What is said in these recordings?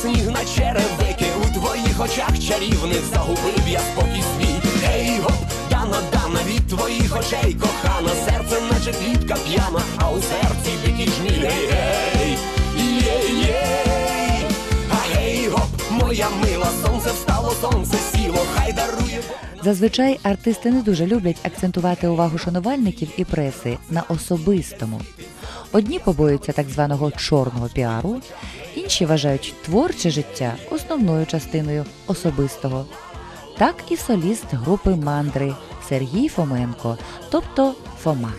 сніг на черевики. У твоїх очах чарівних загубив я спокій свій. Гей, гоп, дана, дана від твоїх очей. Кохана Серце наче квітка п'яна, а у серці дикий жміль Гей, гей, єй, єй А гей, гоп, моя мила, сонце встало, сонце сіло, хай дарує Зазвичай артисти не дуже люблять акцентувати увагу шанувальників і преси на особистому. Одні побоюються так званого чорного піару, інші вважають творче життя основною частиною особистого. Так і соліст групи мандри Сергій Фоменко, тобто Фома.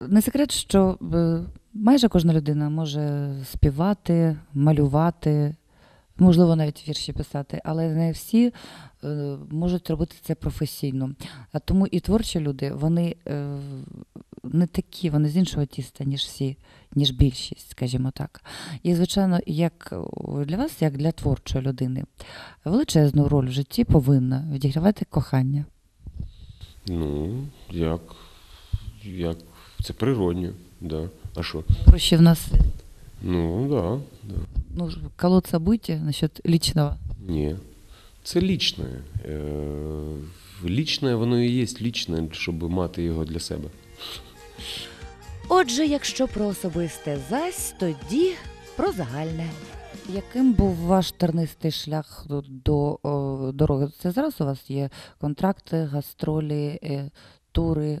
Не секрет, що е, майже кожна людина може співати, малювати, можливо, навіть вірші писати, але не всі е, можуть робити це професійно. А тому і творчі люди, вони е, не такі, вони з іншого тіста, ніж всі, ніж більшість, скажімо так. І, звичайно, як е, для вас, як для творчої людини, величезну роль в житті повинна відігравати кохання. Ну, як, як це природньо, да. А що? Про в нас Ну, да, да. ну, колоть события насчет личного. Ні. Це лічне. Е, лічне, воно і є лічне, щоб мати його для себе. Отже, якщо про особисте зась, тоді про загальне. Яким був ваш тернистий шлях до, до о, дороги? Це зараз у вас є контракти, гастролі, е, тури е,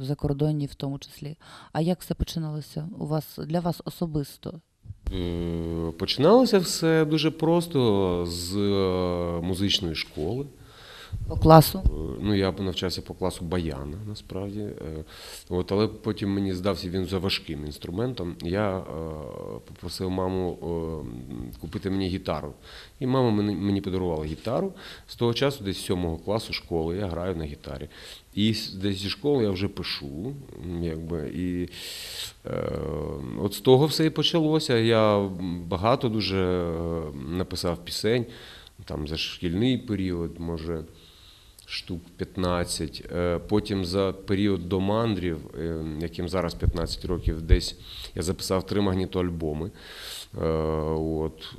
закордонні в тому числі. А як все починалося у вас для вас особисто? Починалося все дуже просто з е, музичної школи. По класу? Е, Ну, я навчався по класу баяна, насправді. Е, От, але потім мені здався він за важким інструментом. Я е, попросив маму купити мені гітару. І мама мені, подарувала гітару. З того часу, десь з сьомого класу школи, я граю на гітарі. І десь зі школи я вже пишу. Якби, і е, от з того все і почалося. Я багато дуже написав пісень там за шкільний період, може штук 15. Е, Потім за період до мандрів, е, яким зараз 15 років, десь я записав три магнітоальбоми. Е, От,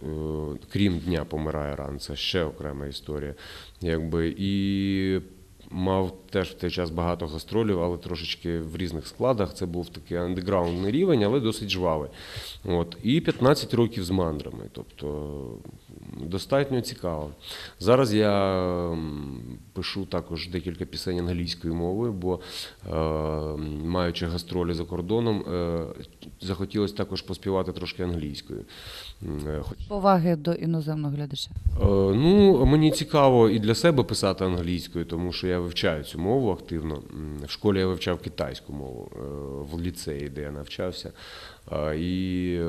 крім дня помирає ран, це ще окрема історія. Якби, і мав теж в той час багато гастролів, але трошечки в різних складах. Це був такий андеграундний рівень, але досить жвавий. От, і 15 років з мандрами. Тобто достатньо цікаво. Зараз я пишу також декілька пісень англійською мовою, бо е, маючи гастролі за кордоном, е, захотілося також поспівати трошки англійською. Е, Поваги до іноземного глядача. Ну, мені цікаво і для себе писати англійською, тому що я вивчаю цю мову активно. В школі я вивчав китайську мову в ліцеї, де я навчався. І е,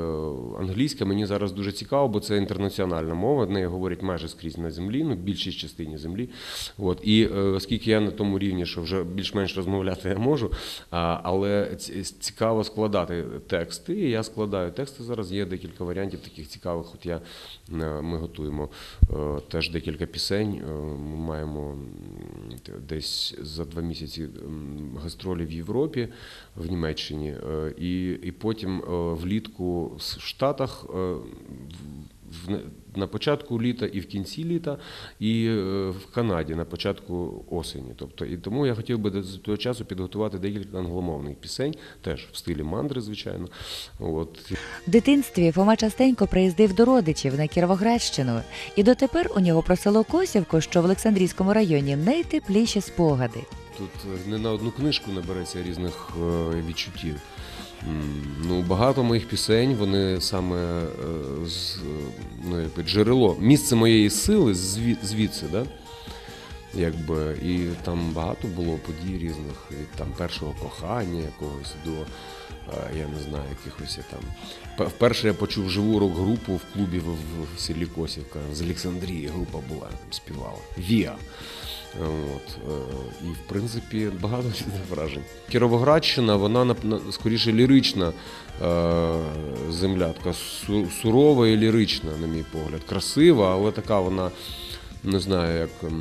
англійська мені зараз дуже цікаво, бо це інтернаціональна мова. Нею говорять майже скрізь на землі, ну, в більшій частині землі. От. І е, оскільки я на тому рівні, що вже більш-менш розмовляти я можу, але цікаво складати тексти. І я складаю тексти зараз. Є декілька варіантів таких цікавих. От я е, ми готуємо теж декілька пісень. Ми маємо десь за два місяці гастролі в Європі, в Німеччині, і, і потім влітку в Штатах. На початку літа і в кінці літа, і е, в Канаді на початку осені. Тобто, і тому я хотів би до того часу підготувати декілька англомовних пісень, теж в стилі мандри, звичайно. От В дитинстві Фома частенько приїздив до родичів на Кіровоградщину, і дотепер у нього про село Косівко, що в Олександрійському районі, найтепліші спогади. Тут е, не на одну книжку набереться різних е, відчуттів. Ну, багато моїх пісень, вони саме з ну, якби джерело, місце моєї сили звідси, да? Якби, і там багато було подій різних, від там першого кохання якогось до, е, я не знаю, якихось я там. Вперше я почув живу рок-групу в клубі в, в селі Косівка. З Олександрії група була, там співала. Віа. От, е, і, в принципі, багато різних вражень. Кіровоградщина, вона на- на- скоріше лірична е, земля, така сурова і лірична, на мій погляд. Красива, але така вона не знаю, як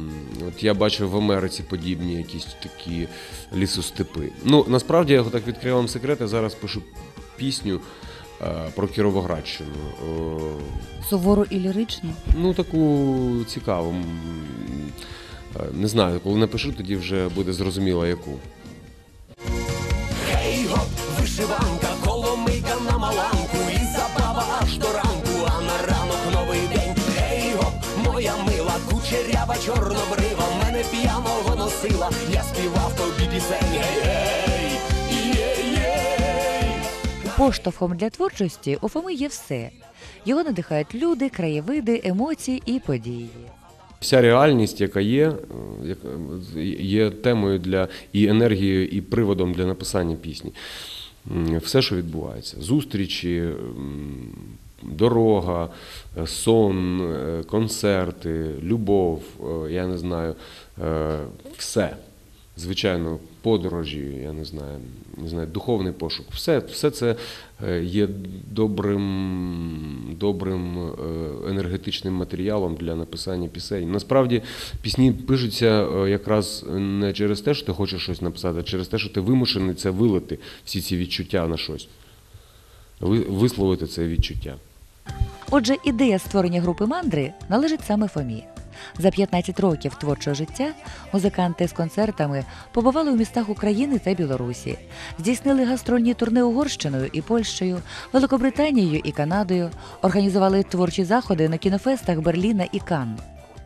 от я бачив в Америці подібні якісь такі лісостепи. Ну насправді я так відкрив вам секрет, я зараз пишу пісню е, про Кіровоградщину. Суворо і лірично. Ну, таку цікаву. Е, Не знаю, коли напишу, тоді вже буде зрозуміло, яку. Гей, гоп, вишиванка, коломийка на маланку, і забава аж до ранку, а на ранок новий день. Гей, гоп, моя мила, кучерява чорнобрива, мене п'яного носила, я співав тобі пісень. Гей, гей, єй-єй. Поштовхом для творчості у Фоми є все. Його надихають люди, краєвиди, емоції і події. Вся реальність, яка є, е, є темою для і енергією, і приводом для написання пісні. Все, що відбувається: зустрічі, дорога, е, сон, е, концерти, любов, я не знаю, все. Звичайно, подорожі, я не знаю, не знаю, духовний пошук. Все, все це е, є добрим, добрим е, енергетичним матеріалом для написання пісень. Насправді пісні пишуться е, якраз не через те, що ти хочеш щось написати, а через те, що ти вимушений це вилити, всі ці відчуття на щось. Висловити це відчуття. Отже, ідея створення групи мандри належить саме Фомі. За 15 років творчого життя музиканти з концертами побували у містах України та Білорусі, здійснили гастрольні турне Угорщиною і Польщею, Великобританією і Канадою, організували творчі заходи на кінофестах Берліна і Канн.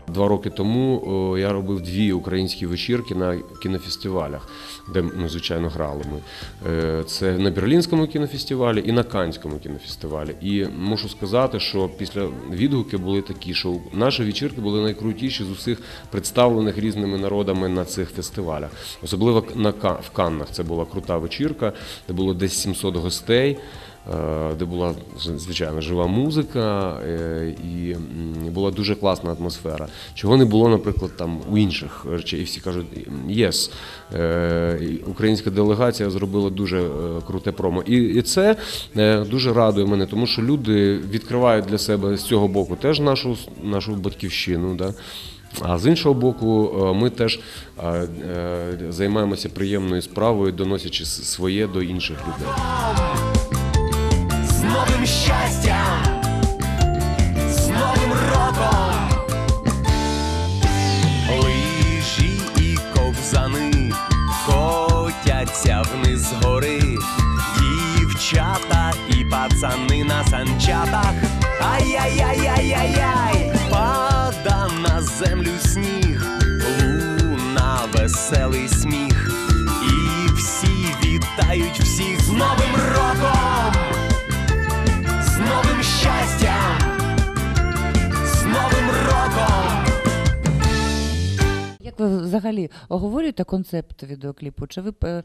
Два роки тому я робив дві українські вечірки на кінофестивалях, де ну, звичайно грали ми. Е, Це на Берлінському кінофестивалі і на Канському кінофестивалі. І мушу сказати, що після відгуки були такі, що наші вечірки були найкрутіші з усіх представлених різними народами на цих фестивалях. Особливо на в Каннах. Це була крута вечірка, де було десь 700 гостей. Е, Де була звичайно жива музика е, і була дуже класна атмосфера. Чого не було, наприклад, там у інших речей. І всі кажуть, єс, українська делегація зробила дуже е, круте промо. І, це е, дуже радує мене, тому що люди відкривають для себе з цього боку теж нашу, нашу батьківщину. Да? А з іншого боку, е, ми теж е, е, займаємося приємною справою, доносячи своє до інших людей. Новим щастям, з новим роком. Лижі і ковзани котяться вниз гори. Дівчата і пацани на санчатах. Ай-яй-яй-яй-яй-яй, пада на землю сніг, луна веселий сміх. І всі вітають всіх з Новим роком! Взагалі оговорюєте концепт відеокліпу? Чи ви е, е,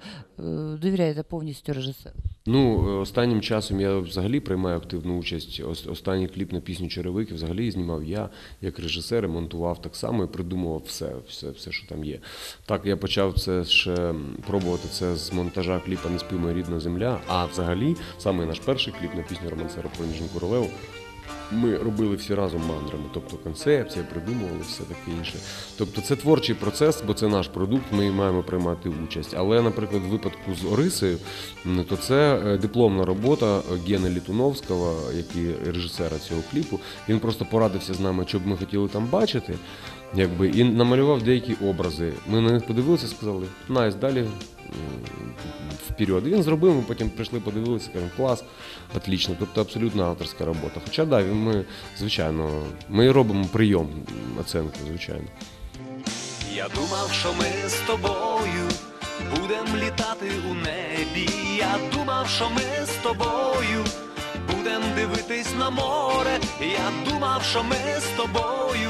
довіряєте повністю режисеру? Ну, останнім часом я взагалі приймаю активну участь. Останній кліп на пісню Черевики взагалі знімав я як режисер, і монтував так само і придумував все, все, все, що там є. Так, я почав це ще пробувати це з монтажа кліпа Не спи рідна земля. А взагалі, саме наш перший кліп на пісню Романсера про Ніжну Королеву. Ми робили всі разом мандрами, тобто концепція, придумували все таке інше. Тобто це творчий процес, бо це наш продукт, ми маємо приймати участь. Але, наприклад, в випадку з Орисею, м, то це е, дипломна робота Гена Літуновського, який режисера цього кліпу. Він просто порадився з нами, що б ми хотіли там бачити. Якби, і намалював деякі образи. Ми на них подивилися, сказали, найс, далі вперед. Він зробив, ми потім прийшли, подивилися, кажемо, клас, отлично. Тобто абсолютно авторська робота. Хоча да, ми, звичайно, ми робимо прийом м, оценку, звичайно. Я думав, що ми з тобою будем літати у небі. Я думав, що ми з тобою будем дивитись на море. Я думав, що ми з тобою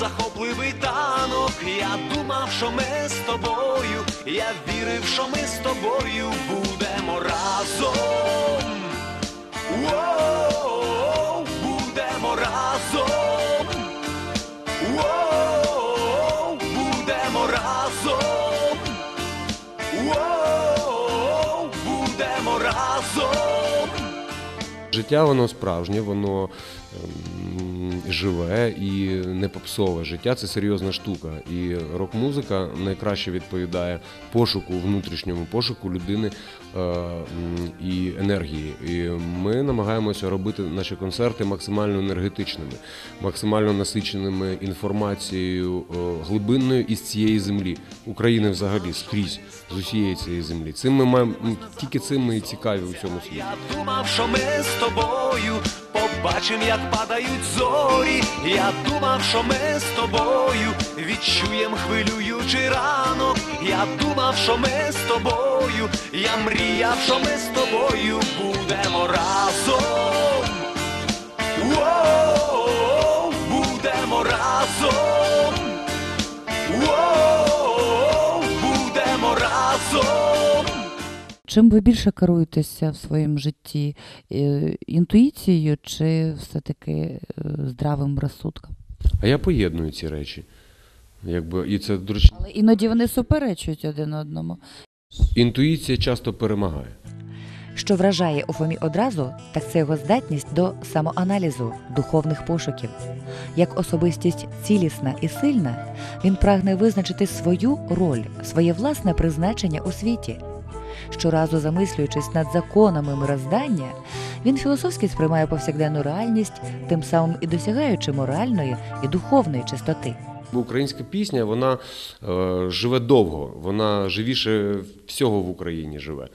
захопливий танок. Я думав, що ми з тобою. Я вірив, що ми з тобою будемо разом. Життя воно справжнє, воно ем, живе і не попсове. Життя це серйозна штука. І рок-музика найкраще відповідає пошуку, внутрішньому пошуку людини і енергії. І ми намагаємося робити наші концерти максимально енергетичними, максимально насиченими інформацією е, глибинною із цієї землі, України взагалі скрізь з усієї цієї землі. Цим ми маємо тільки цим ми і цікаві у цьому світі. Я думав, що ми з тобою побачим, як падають зорі. Я думав, що ми з тобою відчуєм хвилюючий ранок. Я думав, що ми з тобою. Я мріяв, що ми з тобою будемо разом. Воу, будемо разом. Воу, будемо разом. Чим ви більше керуєтеся в своєму житті? Е, Інтуїцією чи все-таки е, здравим розсудком? А я поєдную ці речі. Якби, і це, речі, Але іноді вони суперечують один одному. Інтуїція часто перемагає. Що вражає у Фомі одразу, так це його здатність до самоаналізу, духовних пошуків. Як особистість цілісна і сильна, він прагне визначити свою роль, своє власне призначення у світі. Щоразу замислюючись над законами мироздання, він філософськи сприймає повсякденну реальність, тим самим і досягаючи моральної і духовної чистоти. Бо Українська пісня вона е, живе довго, вона живіше всього в Україні живе.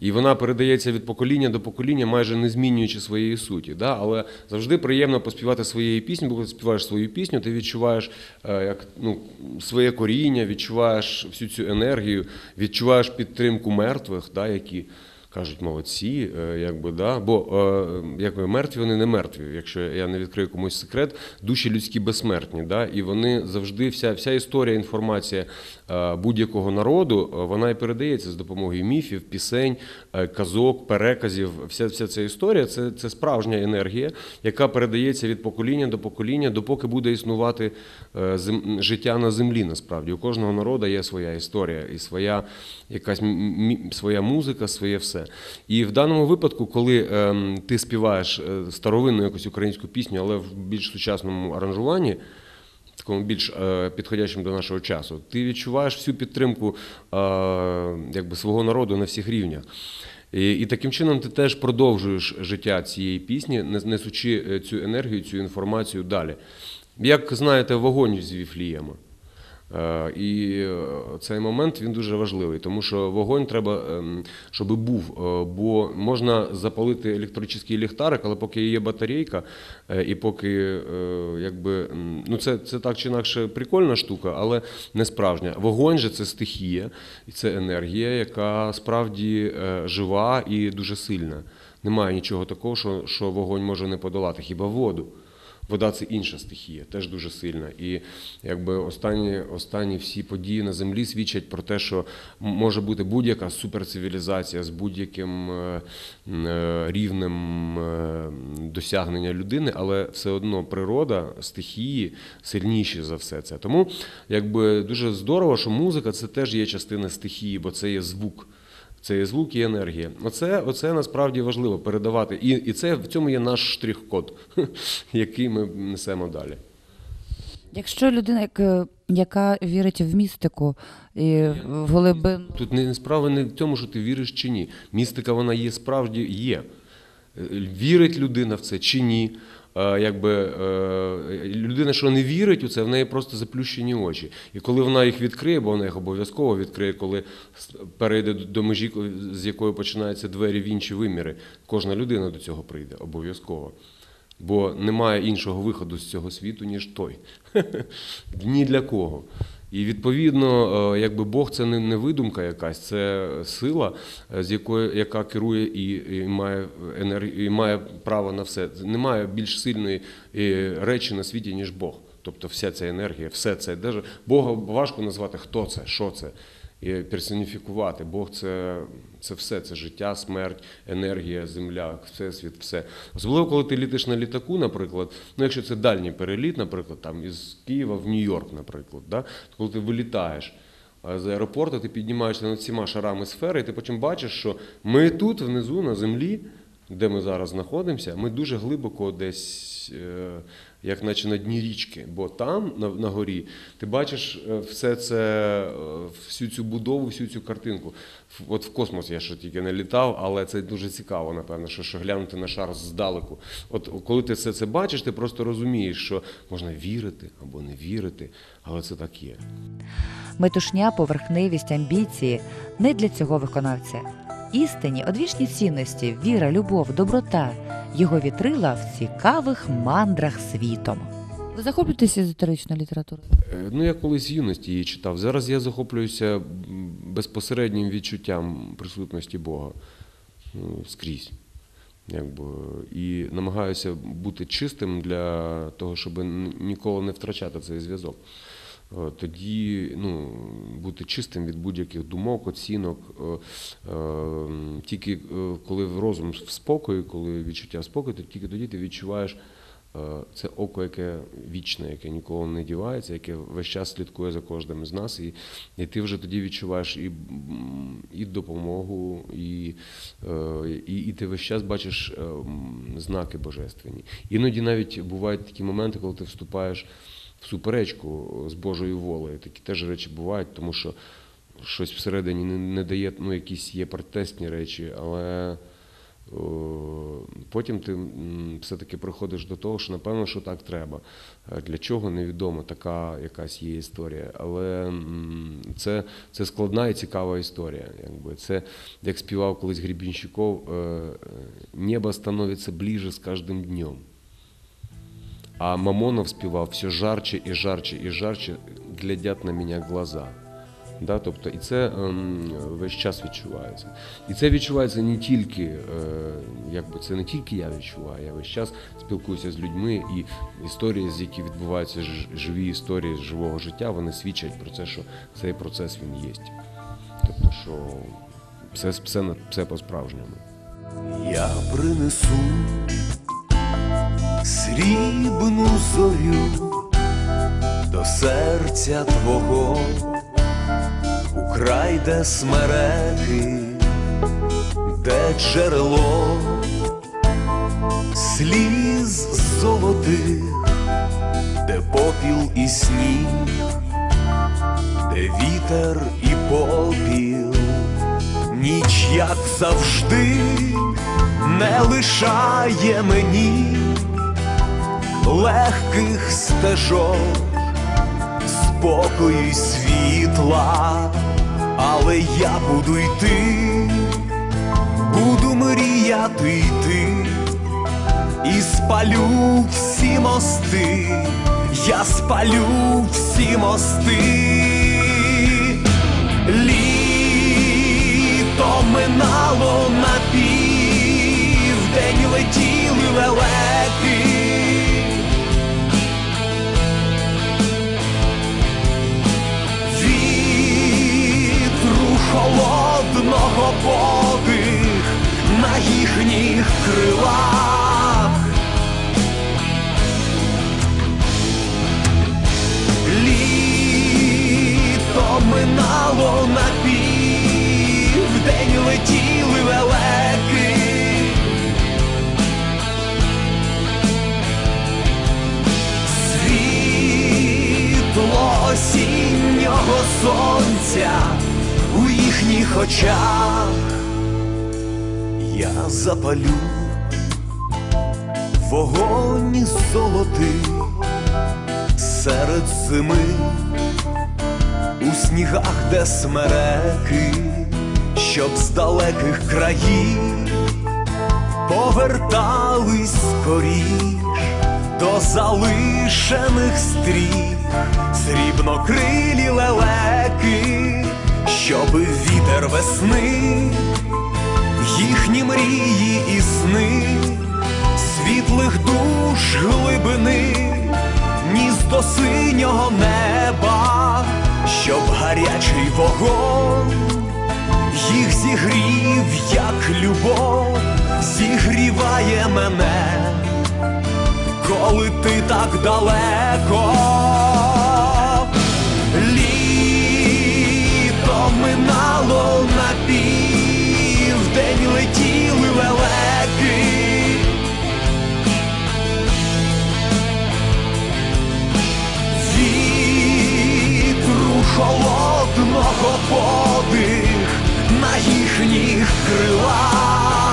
І вона передається від покоління до покоління, майже не змінюючи своєї суті. Да? Але завжди приємно поспівати своєї пісні, бо коли співаєш свою пісню, ти відчуваєш е, як, ну, своє коріння, відчуваєш всю цю енергію, відчуваєш підтримку мертвих, да, які кажуть молодці, е, якби, да? бо е, якби, мертві вони не мертві. Якщо я не відкрию комусь секрет, душі людські безсмертні. Да? І вони завжди, вся, вся історія, інформація е, будь-якого народу, вона і передається з допомогою міфів, пісень, казок, переказів. Вся, вся ця історія це, це справжня енергія, яка передається від покоління до покоління, допоки буде існувати життя на землі. Насправді у кожного народу є своя історія і своя якась своя музика, своє все. І в даному випадку, коли ем, ти співаєш е, старовинну якусь українську пісню, але в більш сучасному аранжуванні. Такому більш е, підходящим до нашого часу, ти відчуваєш всю підтримку е, якби свого народу на всіх рівнях. І, і таким чином ти теж продовжуєш життя цієї пісні, несучи цю енергію, цю інформацію далі. Як знаєте, вогонь з Віфлієма. Е, І е, цей момент він дуже важливий, тому що вогонь треба, ем, щоб був. Е, Бо можна запалити електричний ліхтарик, але поки є батарейка, і поки якби ну це, це так чи інакше прикольна штука, але не справжня. Вогонь же це стихія, і це енергія, яка справді жива і дуже сильна. Немає нічого такого, що, що вогонь може не подолати, хіба воду. Вода це інша стихія, теж дуже сильна. І якби останні, останні всі події на землі свідчать про те, що може бути будь-яка суперцивілізація з будь-яким е, е, рівнем е, досягнення людини, але все одно природа, стихії сильніші за все це. Тому якби дуже здорово, що музика це теж є частина стихії, бо це є звук. Це є звук і енергія. Оце, оце насправді важливо передавати. І, і це в цьому є наш штрих-код, який ми несемо далі. Якщо людина, як- яка вірить в містику і в глибин, Тут не справа не в тому, що ти віриш чи ні. Містика вона є справді є. Е, Вірить людина в це чи ні. Е, Якби е, людина, що не вірить у це, в неї просто заплющені очі. І коли вона їх відкриє, бо вона їх обов'язково відкриє, коли перейде до- до межі, з якої починаються двері в інші виміри, кожна людина до цього прийде обов'язково. Бо немає іншого виходу з цього світу, ніж той. Ні для кого. І відповідно, е, якби Бог це не, не видумка якась, це сила, е, з якою яка керує і, і має енергію, і має право на все. Немає більш сильної е, речі на світі, ніж Бог. Тобто вся ця енергія, все це. Бога важко назвати, хто це, що це. Персоніфікувати. Бог це, це все, це життя, смерть, енергія, земля, всесвіт, все. Особливо, коли ти літиш на літаку, наприклад, ну якщо це дальній переліт, наприклад, там із Києва в Нью-Йорк, наприклад, да? коли ти вилітаєш з аеропорту, ти піднімаєшся над всіма шарами сфери, і ти потім бачиш, що ми тут, внизу, на землі, де ми зараз знаходимося, ми дуже глибоко десь, е, як наче на дні річки. Бо там, на, на горі, ти бачиш е, все це, е, всю цю будову, всю цю картинку. От в космос я ще тільки не літав, але це дуже цікаво, напевно, що, що глянути на шар здалеку. От коли ти все це бачиш, ти просто розумієш, що можна вірити або не вірити, але це так є. Метушня, поверхневість, амбіції не для цього виконавця. Істинні, одвічні цінності, віра, любов, доброта його вітрила в цікавих мандрах світом. Ви захоплюєтеся езотеричною літературою? Е, Ну, я колись в юності її читав. Зараз я захоплююся безпосереднім відчуттям присутності Бога ну, скрізь. Якби, і намагаюся бути чистим для того, щоб ніколи не втрачати цей зв'язок. Е, Тоді ну, бути чистим від будь-яких думок, оцінок. Е, е, Тільки коли розум в спокою, коли відчуття спокою, то тільки тоді ти відчуваєш це око, яке вічне, яке ніколи не дівається, яке весь час слідкує за кожним з нас, і, і ти вже тоді відчуваєш і, і допомогу, і, і, і ти весь час бачиш знаки божественні. Іноді навіть бувають такі моменти, коли ти вступаєш в суперечку з Божою волею. Такі теж речі бувають, тому що щось всередині не, не дає, ну, якісь є протестні речі, але о, потім ти все-таки приходиш до того, що напевно, що так треба. Е, Для чого невідомо, така якась є історія. Але це, це складна і цікава історія. Якби. Це, як співав колись Гребінщиков, е, е, небо становиться ближе з кожним днем. А Мамонов співав все жарче і жарче і жарче глядять на мене глаза. Да, тобто, і це ем, весь час відчувається. І це відчувається не тільки, е, якби це не тільки я відчуваю, я весь час спілкуюся з людьми, і історії, з які відбуваються живі історії з живого життя, вони свідчать про це, що цей процес він є. Тобто, що все, все, все по-справжньому. Я принесу срібну зорю до серця твого, у край, де смереки, де джерело сліз золотих, де попіл і сніг, де вітер і попіл. Ніч, як завжди, не лишає мені легких стежок, спокою й світла, але я буду йти, буду мріяти йти і спалю всі мости, я спалю всі мости. Подих на їхніх крилах. Літо минало на південь летіли лелеки. Світло осіннього сонця у їхніх очах. Я запалю вогонь золотий серед зими у снігах, де смереки, щоб з далеких країв повертались скоріш до залишених стріх, срібнокрилі лелеки, щоби вітер весни, їхні мрії і сни, світлих душ глибини, ніс до синього неба, щоб гарячий вогонь їх зігрів, як любов, зігріває мене, коли ти так далеко. немов на південь летіли велеки. Вітру холодного подих на їхніх крилах.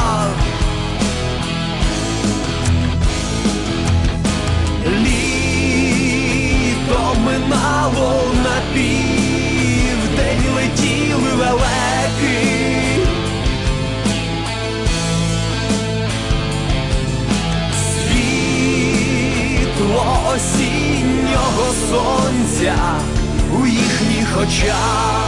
їхніх очах.